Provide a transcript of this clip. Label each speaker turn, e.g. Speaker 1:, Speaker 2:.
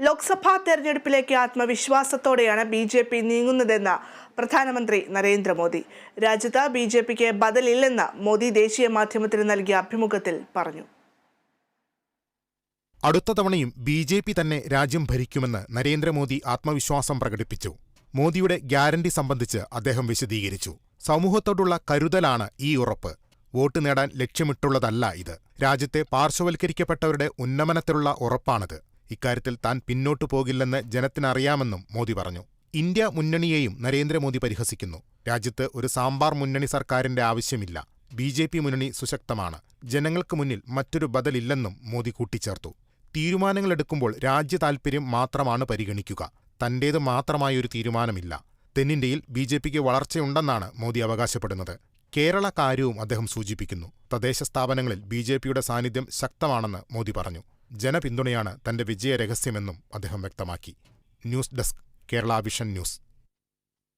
Speaker 1: ലോക്സഭാ തെരഞ്ഞെടുപ്പിലേക്ക് ആത്മവിശ്വാസത്തോടെയാണ് B J P നീങ്ങുന്നതെന്ന് പ്രധാനമന്ത്രി നരേന്ദ്രമോദി. രാജ്യത്ത് ബി ജെ പിക്ക് ബദലില്ലെന്ന് മോദി ദേശീയ മാധ്യമത്തിന് നൽകിയ അഭിമുഖത്തിൽ പറഞ്ഞു.
Speaker 2: അടുത്ത തവണയും ബി ജെ പി തന്നെ രാജ്യം ഭരിക്കുമെന്ന് നരേന്ദ്രമോദി ആത്മവിശ്വാസം പ്രകടിപ്പിച്ചു. മോദിയുടെ ഗ്യാരണ്ടി സംബന്ധിച്ച് അദ്ദേഹം വിശദീകരിച്ചു. സമൂഹത്തോടുള്ള കരുതലാണ് ഈ ഉറപ്പ്. വോട്ട് നേടാൻ ലക്ഷ്യമിട്ടുള്ളതല്ല ഇത്. രാജ്യത്തെ പാർശ്വവൽക്കരിക്കപ്പെട്ടവരുടെ ഉന്നമനത്തിലുള്ള ഉറപ്പാണിത്. ഇക്കാര്യത്തിൽ താൻ പിന്നോട്ടു പോകില്ലെന്ന് ജനത്തിനറിയാമെന്നും മോദി പറഞ്ഞു. ഇന്ത്യ മുന്നണിയെയും നരേന്ദ്രമോദി പരിഹസിക്കുന്നു. രാജ്യത്ത് ഒരു സാമ്പാർ മുന്നണി സർക്കാരിന്റെ ആവശ്യമില്ല. ബി ജെ പി മുന്നണി സുശക്തമാണ്. ജനങ്ങൾക്ക് മുന്നിൽ മറ്റൊരു ബദലില്ലെന്നും മോദി കൂട്ടിച്ചേർത്തു. തീരുമാനങ്ങളെടുക്കുമ്പോൾ രാജ്യ താൽപര്യം മാത്രമാണ് പരിഗണിക്കുക. തന്റേത് മാത്രമായൊരു തീരുമാനമില്ല. തെന്നിന്ത്യയിൽ ബി ജെ പിക്ക് വളർച്ചയുണ്ടെന്നാണ് മോദി അവകാശപ്പെടുന്നത്. കേരള കാര്യവും അദ്ദേഹം സൂചിപ്പിക്കുന്നു. തദ്ദേശ സ്ഥാപനങ്ങളിൽ ബി ജെ പിയുടെ സാന്നിധ്യം ശക്തമാണെന്ന് മോദി പറഞ്ഞു. ജനപിന്തുണയാണ് തന്റെ വിജയ രഹസ്യമെന്നും അദ്ദേഹം വ്യക്തമാക്കി. News desk Kerala vision news.